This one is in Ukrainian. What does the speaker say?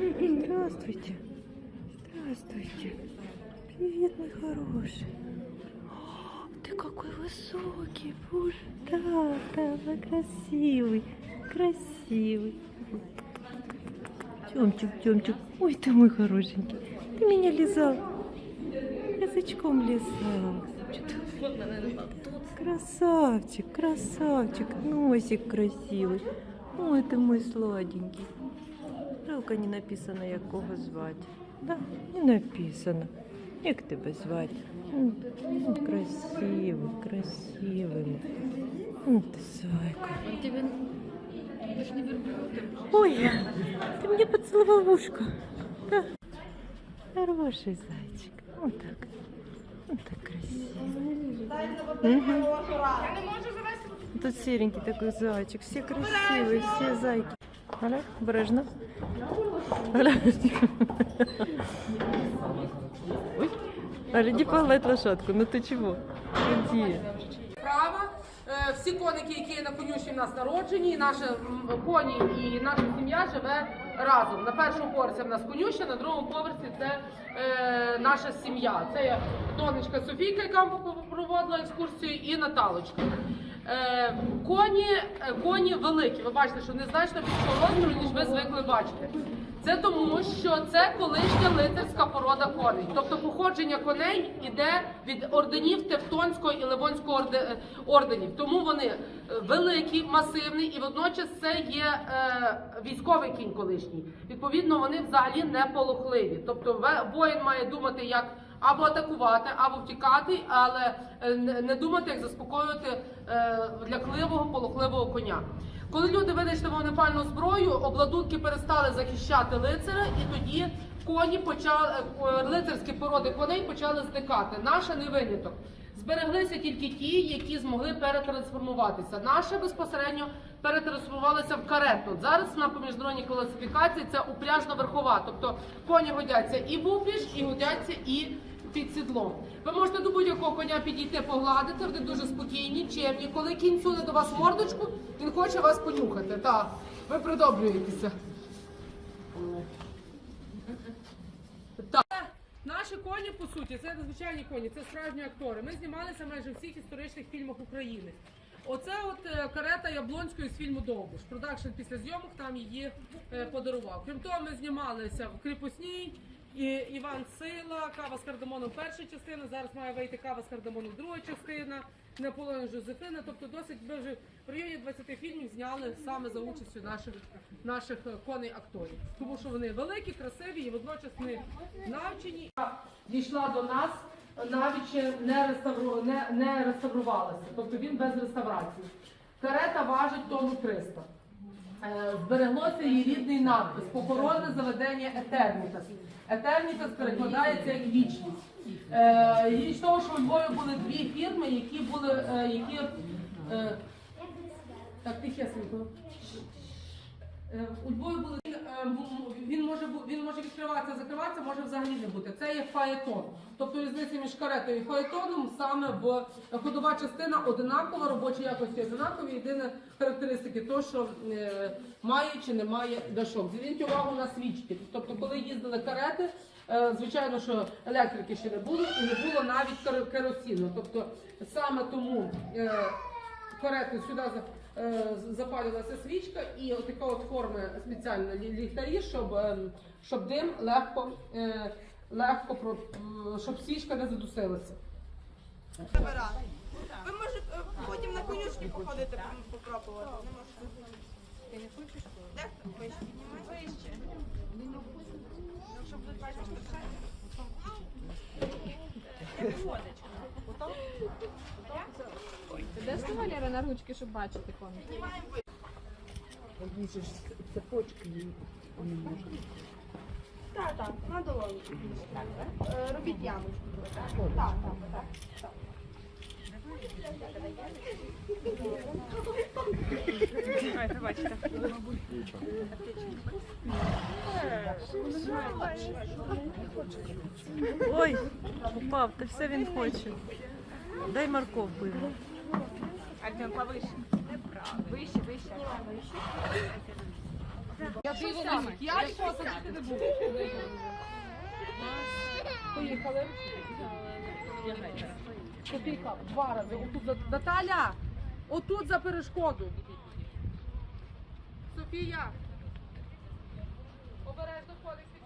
Здравствуйте. Здравствуйте. Привет, мой хороший. О, ты какой высокий, боже. Да, да, да, красивый. Красивый. Тёмчик, Тёмчик. Ой, ты мой хорошенький. Ты меня лизал. Язычком лизал. Красавчик, красавчик. Носик красивый. Ой, ты мой сладенький. Жалко не написано, як кого звати. Да, не написано. Як тебе звати? М, м, Красивий, красивий. М, Ти зайка. Ой, ты мне поцеловал в ушко. Да. Хороший зайчик. Вот так. Вот так красиво. Мгм. Тут серенький такой зайчик. Все красивые, все зайки. Оля, бережно. Оля. Оля, не погладь лошадку. Ну ты чего? Иди. Права. Е, Всі коники, які є на конюшні в нас народжені, і наші коні і наша сім'я живе разом. На першому поверсі в нас конюшня, на другому поверсі це е, наша сім'я. Це донечка Софійка, яка проводила екскурсію, і Наталочка. Е, коні, е, коні великі. Ви бачите, що незначно більшого розміру, ніж ви звикли бачити. Це тому, що це колишня лицарська порода коней. Тобто походження коней іде від орденів Тевтонського і Ливонського е, орденів. Тому вони великі, масивні і водночас це є е, військовий кінь колишній. Відповідно, вони взагалі не полохливі. Тобто воїн має думати, як або атакувати, або втікати, але е, не думати, як заспокоювати е, лякливого, полохливого коня. Коли люди винайшли вогнепальну зброю, обладунки перестали захищати лицаря, і тоді коні почали е, лицарські породи коней почали зникати. Наша не виняток. Збереглися тільки ті, які змогли перетрансформуватися. Наша безпосередньо перетрансформувалася в карету. Зараз на по міжнародній класифікації це упряжна верхова. Тобто коні годяться і в упряж, і годяться і під сідлом. Ви можете до будь-якого коня підійти, погладити, вони дуже спокійні, чемні. Коли кінь суне до вас мордочку, він хоче вас понюхати. Так, ви придобрюєтеся. Так. Наші коні, по суті, це звичайні коні, це справжні актори. Ми знімалися майже в всіх історичних фільмах України. Оце от е, карета Яблонської з фільму Довбуш. Продакшн після зйомок там її е, подарував. Крім того, ми знімалися в кріпосній. І Іван Сила, кава з кардамоном перша частина. Зараз має вийти кава з кардамоном друга частина. Наполеон Жозефина. Тобто досить ми вже в районі 20 фільмів зняли саме за участю наших наших е, коней акторів. Тому що вони великі, красиві і водночас не навчені. Дійшла до нас навіть не реставру не, не реставрувалася. Тобто він без реставрації. Карета важить тонну 300. Е, Збереглося її рідний надпис похоронне заведення Етернітас. Етернітас перекладається як вічність. Е, Річ того, що у Львові були дві фірми, які були, е, які е, так тихесенько. Е, У Львові були е, він може він може відкриватися, закриватися, може взагалі не бути. Це є фаєтон. Тобто різниця між каретою і фаєтоном саме в ходова частина одинакова, робочі якості одинакові. Єдина характеристики то, що е, має чи не має дашок. Зверніть увагу на свічки. Тобто, коли їздили карети. е, Звичайно, що електрики ще не було і не було навіть кер- керосину. Тобто саме тому е, карету сюди е, запалювалася свічка і отака от форми спеціально ліхтарі, щоб, ем, щоб дим легко, е, легко про- щоб свічка не задусилася. Ви можете е, потім на конюшні походити, попробувати. Не можете. Ти не хочеш? Дехто вище піднімає. Вище. Ну, щоб ви бачите, що Ти де ж ти, Ручки, щоб бачити коник? піднімаємо вище. Так, так, на долоні. Так, е, робіть ямочку. Так, так, так. так. Ой, упав, та все він хоче. Дай морковку йому. Альбіон, повище. Вище, вище. Я дивилася, я нікого садити не буду. Поїхали. Копійка, два рази. Отут за... Наталя, отут за перешкоду. Софія. Обережно ходить.